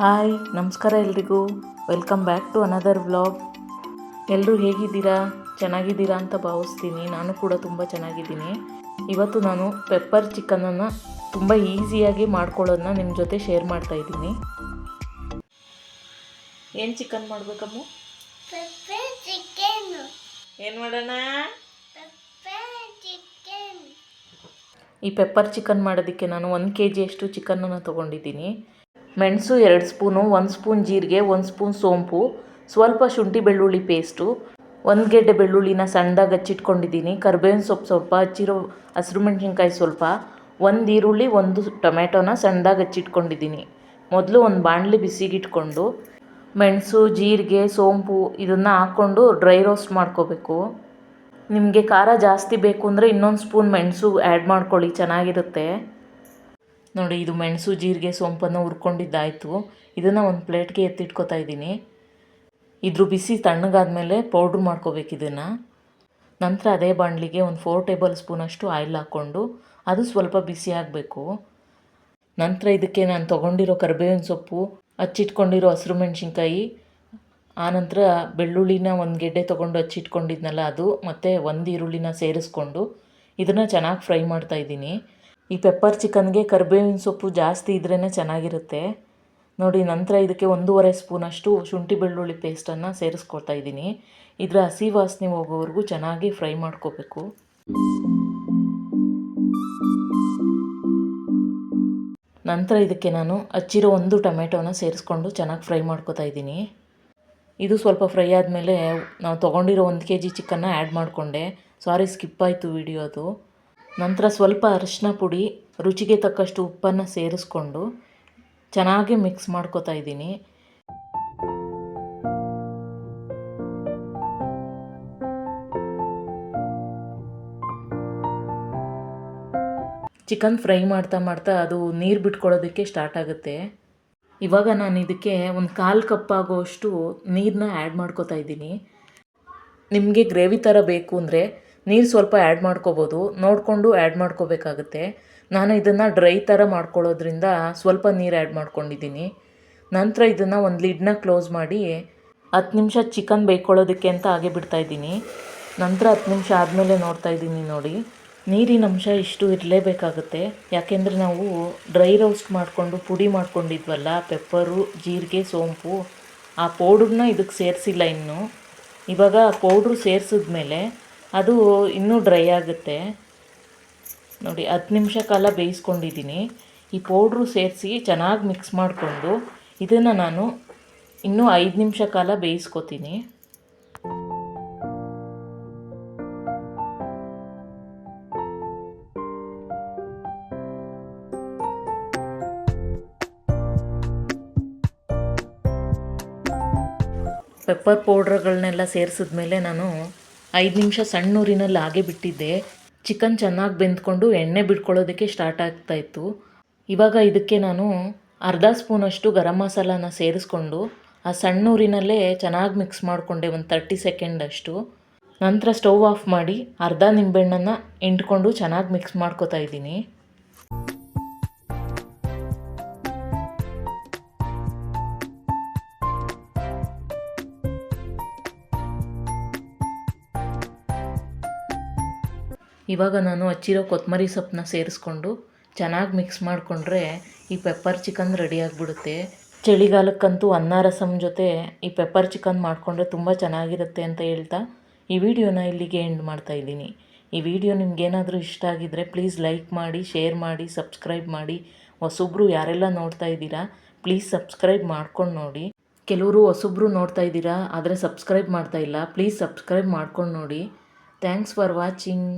Hi ನಮಸ್ಕಾರ ಎಲ್ರಿಗೂ. Welcome back to another vlog ಎಲ್ಲರೂ ಹೇಗಿದ್ದೀರಾ? ಚೆನ್ನಾಗಿದ್ದೀರಾ ಅಂತ ಭಾವಿಸ್ತೀನಿ. ನಾನು ಕೂಡ ತುಂಬ ಚೆನ್ನಾಗಿದ್ದೀನಿ. ಇವತ್ತು ನಾನು ಪೆಪ್ಪರ್ ಚಿಕನನ್ನು ತುಂಬ ಈಸಿಯಾಗಿ ಮಾಡ್ಕೊಳ್ಳೋದನ್ನ ನಿಮ್ಮ ಜೊತೆ ಶೇರ್ ಮಾಡ್ತಾ ಇದ್ದೀನಿ. ಏನು ಚಿಕನ್ ಮಾಡಬೇಕಮ್ಮ? ಏನು ಮಾಡೋಣ? ಈ ಪೆಪ್ಪರ್ ಚಿಕನ್ ಮಾಡೋದಕ್ಕೆ ನಾನು ಒಂದು ಕೆ ಜಿಯಷ್ಟು ಚಿಕನನ್ನು ತೊಗೊಂಡಿದ್ದೀನಿ. ಮೆಣಸು ಎರಡು ಸ್ಪೂನು, ಒಂದು ಸ್ಪೂನ್ ಜೀರಿಗೆ, ಒಂದು ಸ್ಪೂನ್ ಸೋಂಪು, ಸ್ವಲ್ಪ ಶುಂಠಿ ಬೆಳ್ಳುಳ್ಳಿ ಪೇಸ್ಟು ಒಂದು ಗೆಡ್ಡೆ ಬೆಳ್ಳುಳ್ಳಿನ ಸಣ್ಣದಾಗಿ ಹಚ್ಚಿಟ್ಕೊಂಡಿದ್ದೀನಿ. ಕರ್ಬೇವಿನ ಸೊಪ್ಪು ಸ್ವಲ್ಪ, ಹಚ್ಚಿರೋ ಹಸಿರು ಮೆಣಸಿನ್ಕಾಯಿ ಸ್ವಲ್ಪ, ಒಂದು ಈರುಳ್ಳಿ, ಒಂದು ಟೊಮೆಟೊನ ಸಣ್ಣದಾಗಿ ಹಚ್ಚಿಟ್ಕೊಂಡಿದ್ದೀನಿ. ಮೊದಲು ಒಂದು ಬಾಣಲಿ ಬಿಸಿಗಿಟ್ಕೊಂಡು ಮೆಣಸು, ಜೀರಿಗೆ, ಸೋಂಪು ಇದನ್ನು ಹಾಕ್ಕೊಂಡು ಡ್ರೈ ರೋಸ್ಟ್ ಮಾಡ್ಕೋಬೇಕು. ನಿಮಗೆ ಖಾರ ಜಾಸ್ತಿ ಬೇಕು ಅಂದರೆ ಇನ್ನೊಂದು ಸ್ಪೂನ್ ಮೆಣಸು ಆ್ಯಡ್ ಮಾಡ್ಕೊಳ್ಳಿ, ಚೆನ್ನಾಗಿರುತ್ತೆ. ನೋಡಿ, ಇದು ಮೆಣಸು ಜೀರಿಗೆ ಸೋಂಪನ್ನು ಹುರ್ಕೊಂಡಿದ್ದಾಯಿತು. ಇದನ್ನು ಒಂದು ಪ್ಲೇಟ್ಗೆ ಎತ್ತಿಟ್ಕೊತಾ ಇದ್ದೀನಿ. ಇದ್ರ ಬಿಸಿ ತಣ್ಣಗಾದ್ಮೇಲೆ ಪೌಡ್ರ್ ಮಾಡ್ಕೋಬೇಕು ಇದನ್ನು. ನಂತರ ಅದೇ ಬಾಣಲಿಗೆ ಒಂದು ಫೋರ್ ಟೇಬಲ್ ಸ್ಪೂನಷ್ಟು ಆಯಿಲ್ ಹಾಕ್ಕೊಂಡು ಅದು ಸ್ವಲ್ಪ ಬಿಸಿ ಆಗಬೇಕು. ನಂತರ ಇದಕ್ಕೆ ನಾನು ತೊಗೊಂಡಿರೋ ಕರಿಬೇವಿನ ಸೊಪ್ಪು ಹಚ್ಚಿಟ್ಕೊಂಡಿರೋ ಹಸಿರು ಮೆಣಸಿನ್ಕಾಯಿ ಆನಂತರ ಬೆಳ್ಳುಳ್ಳಿನ ಒಂದು ಗೆಡ್ಡೆ ತೊಗೊಂಡು ಹಚ್ಚಿಟ್ಕೊಂಡಿದ್ನಲ್ಲ ಅದು, ಮತ್ತು ಒಂದು ಈರುಳ್ಳಿನ ಸೇರಿಸ್ಕೊಂಡು ಇದನ್ನು ಚೆನ್ನಾಗಿ ಫ್ರೈ ಮಾಡ್ತಾ ಇದ್ದೀನಿ. ಈ ಪೆಪ್ಪರ್ ಚಿಕನ್ಗೆ ಕರಿಬೇವಿನ ಸೊಪ್ಪು ಜಾಸ್ತಿ ಇದ್ರೇ ಚೆನ್ನಾಗಿರುತ್ತೆ. ನೋಡಿ, ನಂತರ ಇದಕ್ಕೆ ಒಂದೂವರೆ ಸ್ಪೂನಷ್ಟು ಶುಂಠಿ ಬೆಳ್ಳುಳ್ಳಿ ಪೇಸ್ಟನ್ನು ಸೇರಿಸ್ಕೊಳ್ತಾ ಇದ್ದೀನಿ. ಇದರ ಹಸಿ ವಾಸನೆ ಹೋಗೋವರೆಗೂ ಚೆನ್ನಾಗಿ ಫ್ರೈ ಮಾಡ್ಕೋಬೇಕು. ನಂತರ ಇದಕ್ಕೆ ನಾನು ಹಚ್ಚಿರೋ ಒಂದು ಟೊಮೆಟೊನ ಸೇರಿಸ್ಕೊಂಡು ಚೆನ್ನಾಗಿ ಫ್ರೈ ಮಾಡ್ಕೋತಾ ಇದ್ದೀನಿ. ಇದು ಸ್ವಲ್ಪ ಫ್ರೈ ಆದಮೇಲೆ ನಾವು ತೊಗೊಂಡಿರೋ ಒಂದು ಕೆ ಜಿ ಚಿಕನ್ನ ಆ್ಯಡ್ ಮಾಡಿಕೊಂಡೆ. ಸಾರಿ ಸ್ಕಿಪ್ ಆಯಿತು ವಿಡಿಯೋ ಅದು. ನಂತರ ಸ್ವಲ್ಪ ಅರಿಶಿನ ಪುಡಿ, ರುಚಿಗೆ ತಕ್ಕಷ್ಟು ಉಪ್ಪನ್ನು ಸೇರಿಸ್ಕೊಂಡು ಚೆನ್ನಾಗಿ ಮಿಕ್ಸ್ ಮಾಡ್ಕೊತಾ ಇದ್ದೀನಿ. ಚಿಕನ್ ಫ್ರೈ ಮಾಡ್ತಾ ಮಾಡ್ತಾ ಅದು ನೀರು ಬಿಟ್ಕೊಳ್ಳೋದಕ್ಕೆ ಸ್ಟಾರ್ಟ್ ಆಗುತ್ತೆ. ಇವಾಗ ನಾನು ಇದಕ್ಕೆ ಒಂದು ಕಾಲು ಕಪ್ ಆಗೋಷ್ಟು ನೀರನ್ನ ಆ್ಯಡ್ ಮಾಡ್ಕೋತಾ ಇದ್ದೀನಿ. ನಿಮಗೆ ಗ್ರೇವಿ ಥರ ಬೇಕು ಅಂದರೆ ನೀರು ಸ್ವಲ್ಪ ಆ್ಯಡ್ ಮಾಡ್ಕೋಬೋದು. ನೋಡಿಕೊಂಡು ಆ್ಯಡ್ ಮಾಡ್ಕೋಬೇಕಾಗುತ್ತೆ. ನಾನು ಇದನ್ನು ಡ್ರೈ ಥರ ಮಾಡ್ಕೊಳ್ಳೋದ್ರಿಂದ ಸ್ವಲ್ಪ ನೀರು ಆ್ಯಡ್ ಮಾಡ್ಕೊಂಡಿದ್ದೀನಿ. ನಂತರ ಇದನ್ನು ಒಂದು ಲಿಡ್ನ ಕ್ಲೋಸ್ ಮಾಡಿ ಹತ್ತು ನಿಮಿಷ ಚಿಕನ್ ಬೇಯ್ಕೊಳ್ಳೋದಕ್ಕೆ ಅಂತ ಹಾಗೆ ಬಿಡ್ತಾ ಇದ್ದೀನಿ. ನಂತರ ಹತ್ತು ನಿಮಿಷ ಆದಮೇಲೆ ನೋಡ್ತಾ ಇದ್ದೀನಿ ನೋಡಿ. ನೀರಿನ ಅಂಶ ಇಷ್ಟು ಇರಲೇಬೇಕಾಗುತ್ತೆ. ಯಾಕೆಂದರೆ ನಾವು ಡ್ರೈ ರೋಸ್ಟ್ ಮಾಡಿಕೊಂಡು ಪುಡಿ ಮಾಡ್ಕೊಂಡಿದ್ವಲ್ಲ ಪೆಪ್ಪರು ಜೀರಿಗೆ, ಸೋಂಪು, ಆ ಪೌಡ್ರನ್ನ ಇದಕ್ಕೆ ಸೇರಿಸಿಲ್ಲ ಇನ್ನು. ಇವಾಗ ಪೌಡ್ರು ಸೇರಿಸಿದ್ಮೇಲೆ ಅದು ಇನ್ನೂ ಡ್ರೈ ಆಗುತ್ತೆ. ನೋಡಿ, ಹತ್ತು ನಿಮಿಷ ಕಾಲ ಬೇಯಿಸ್ಕೊಂಡಿದ್ದೀನಿ. ಈ ಪೌಡ್ರು ಸೇರಿಸಿ ಚೆನ್ನಾಗಿ ಮಿಕ್ಸ್ ಮಾಡಿಕೊಂಡು ಇದನ್ನು ನಾನು ಇನ್ನೂ ಐದು ನಿಮಿಷ ಕಾಲ ಬೇಯಿಸ್ಕೊತೀನಿ. ಪೆಪ್ಪರ್ ಪೌಡ್ರ್ಗಳನ್ನೆಲ್ಲ ಸೇರಿಸಿದ್ಮೇಲೆ ನಾನು ಐದು ನಿಮಿಷ ಸಣ್ಣ ಊರಿನಲ್ಲಿ ಹಾಗೆ ಬಿಟ್ಟಿದ್ದೆ. ಚಿಕನ್ ಚೆನ್ನಾಗಿ ಬೆಂದ್ಕೊಂಡು ಎಣ್ಣೆ ಬಿಟ್ಕೊಳ್ಳೋದಕ್ಕೆ ಸ್ಟಾರ್ಟ್ ಆಗ್ತಾಯಿತ್ತು ಇವಾಗ ಇದಕ್ಕೆ ನಾನು ಅರ್ಧ ಸ್ಪೂನಷ್ಟು ಗರಂ ಮಸಾಲಾನ ಸೇರಿಸ್ಕೊಂಡು ಆ ಸಣ್ಣ ಊರಿನಲ್ಲೇ ಚೆನ್ನಾಗಿ ಮಿಕ್ಸ್ ಮಾಡಿಕೊಂಡೆ ಒಂದು ತರ್ಟಿ ಸೆಕೆಂಡಷ್ಟು ನಂತರ ಸ್ಟವ್ ಆಫ್ ಮಾಡಿ ಅರ್ಧ ನಿಂಬೆಹಣ್ಣನ್ನು ಹಿಂಡ್ಕೊಂಡು ಚೆನ್ನಾಗಿ ಮಿಕ್ಸ್ ಮಾಡ್ಕೊತಾ ಇದ್ದೀನಿ. ಇವಾಗ ನಾನು ಹಚ್ಚಿರೋ ಕೊತ್ತಂಬರಿ ಸೊಪ್ಪನ್ನ ಸೇರಿಸ್ಕೊಂಡು ಚೆನ್ನಾಗಿ ಮಿಕ್ಸ್ ಮಾಡಿಕೊಂಡ್ರೆ ಈ ಪೆಪ್ಪರ್ ಚಿಕನ್ ರೆಡಿ ಆಗಿಬಿಡುತ್ತೆ. ಚಳಿಗಾಲಕ್ಕಂತೂ ಅನ್ನ ರಸಮ್ ಜೊತೆ ಈ ಪೆಪ್ಪರ್ ಚಿಕನ್ ಮಾಡಿಕೊಂಡ್ರೆ ತುಂಬ ಚೆನ್ನಾಗಿರುತ್ತೆ ಅಂತ ಹೇಳ್ತಾ ಈ ವಿಡಿಯೋನ ಇಲ್ಲಿಗೆ ಎಂಡ್ ಮಾಡ್ತಾ ಇದ್ದೀನಿ. ಈ ವಿಡಿಯೋ ನಿಮಗೇನಾದರೂ ಇಷ್ಟ ಆಗಿದ್ದರೆ ಪ್ಲೀಸ್ ಲೈಕ್ ಮಾಡಿ ಶೇರ್ ಮಾಡಿ ಸಬ್ಸ್ಕ್ರೈಬ್ ಮಾಡಿ. ಹೊಸೊಬ್ರು ಯಾರೆಲ್ಲ ನೋಡ್ತಾ ಇದ್ದೀರಾ ಪ್ಲೀಸ್ ಸಬ್ಸ್ಕ್ರೈಬ್ ಮಾಡ್ಕೊಂಡು ನೋಡಿ. ಕೆಲವರು ಹೊಸೊಬ್ರು ನೋಡ್ತಾ ಇದ್ದೀರಾ, ಆದರೆ ಸಬ್ಸ್ಕ್ರೈಬ್ ಮಾಡ್ತಾ ಇಲ್ಲ ಪ್ಲೀಸ್ ಸಬ್ಸ್ಕ್ರೈಬ್ ಮಾಡ್ಕೊಂಡು ನೋಡಿ. Thanks for watching